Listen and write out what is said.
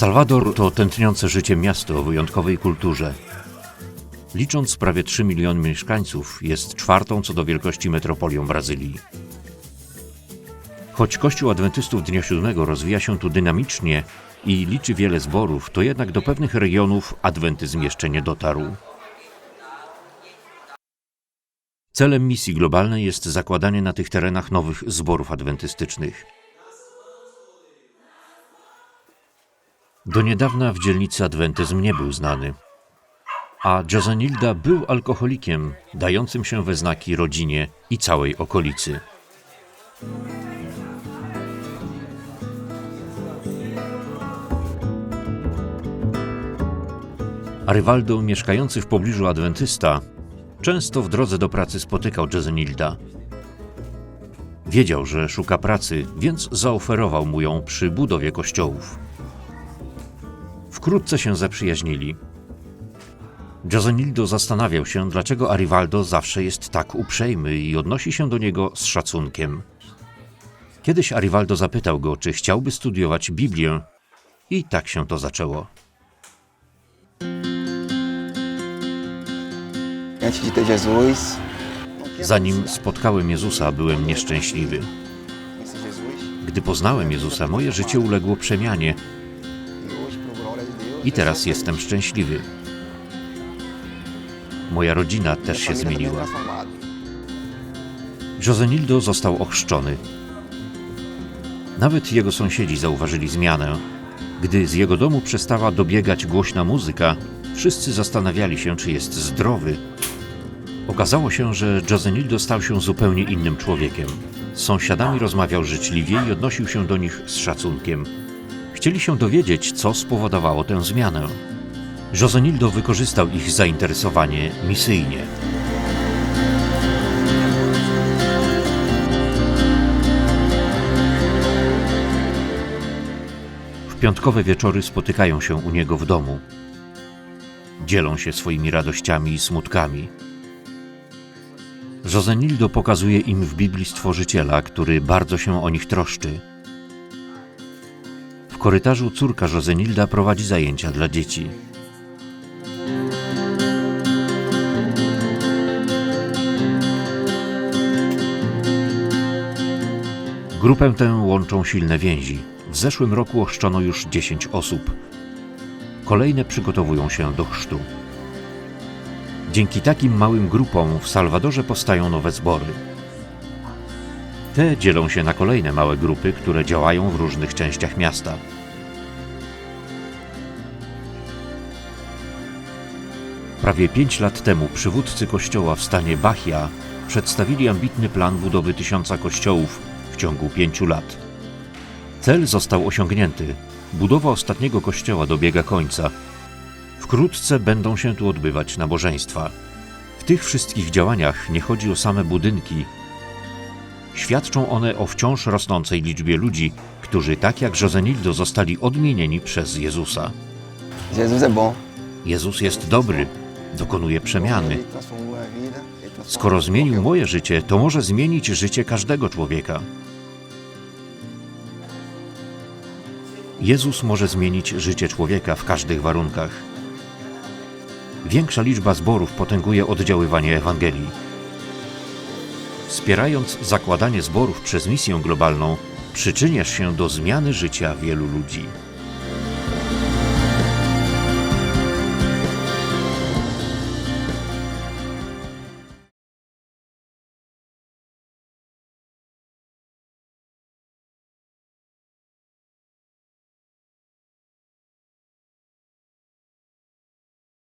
Salwador to tętniące życie miasto o wyjątkowej kulturze. Licząc prawie 3 miliony mieszkańców, jest czwartą co do wielkości metropolią Brazylii. Choć Kościół Adwentystów Dnia Siódmego rozwija się tu dynamicznie i liczy wiele zborów, to jednak do pewnych regionów adwentyzm jeszcze nie dotarł. Celem misji globalnej jest zakładanie na tych terenach nowych zborów adwentystycznych. Do niedawna w dzielnicy adwentyzm nie był znany, a Josanilda był alkoholikiem, dającym się we znaki rodzinie i całej okolicy. Arywaldo, mieszkający w pobliżu adwentysta, często w drodze do pracy spotykał Josanilda. Wiedział, że szuka pracy, więc zaoferował mu ją przy budowie kościołów. Wkrótce się zaprzyjaźnili. Josanildo zastanawiał się, dlaczego Arivaldo zawsze jest tak uprzejmy i odnosi się do niego z szacunkiem. Kiedyś Arivaldo zapytał go, czy chciałby studiować Biblię, i tak się to zaczęło. Zanim spotkałem Jezusa, byłem nieszczęśliwy. Gdy poznałem Jezusa, moje życie uległo przemianie i teraz jestem szczęśliwy. Moja rodzina też się zmieniła. Josenildo został ochrzczony. Nawet jego sąsiedzi zauważyli zmianę. Gdy z jego domu przestała dobiegać głośna muzyka, wszyscy zastanawiali się, czy jest zdrowy. Okazało się, że Josenildo stał się zupełnie innym człowiekiem. Z sąsiadami rozmawiał życzliwie i odnosił się do nich z szacunkiem. Chcieli się dowiedzieć, co spowodowało tę zmianę. Josenildo wykorzystał ich zainteresowanie misyjnie. W piątkowe wieczory spotykają się u niego w domu. Dzielą się swoimi radościami i smutkami. Josenildo pokazuje im w Biblii Stworzyciela, który bardzo się o nich troszczy. Korytarzu córka Josenilda prowadzi zajęcia dla dzieci. Grupę tę łączą silne więzi. W zeszłym roku ochrzczono już 10 osób. Kolejne przygotowują się do chrztu. Dzięki takim małym grupom w Salwadorze powstają nowe zbory. Te dzielą się na kolejne małe grupy, które działają w różnych częściach miasta. Prawie pięć lat temu przywódcy kościoła w stanie Bahia przedstawili ambitny plan budowy tysiąca kościołów w ciągu pięciu lat. Cel został osiągnięty. Budowa ostatniego kościoła dobiega końca. Wkrótce będą się tu odbywać nabożeństwa. W tych wszystkich działaniach nie chodzi o same budynki. Świadczą one o wciąż rosnącej liczbie ludzi, którzy tak jak Josenildo zostali odmienieni przez Jezusa. Jezus jest dobry, dokonuje przemiany. Skoro zmienił moje życie, to może zmienić życie każdego człowieka. Jezus może zmienić życie człowieka w każdych warunkach. Większa liczba zborów potęguje oddziaływanie Ewangelii. Wspierając zakładanie zborów przez misję globalną, przyczyniasz się do zmiany życia wielu ludzi.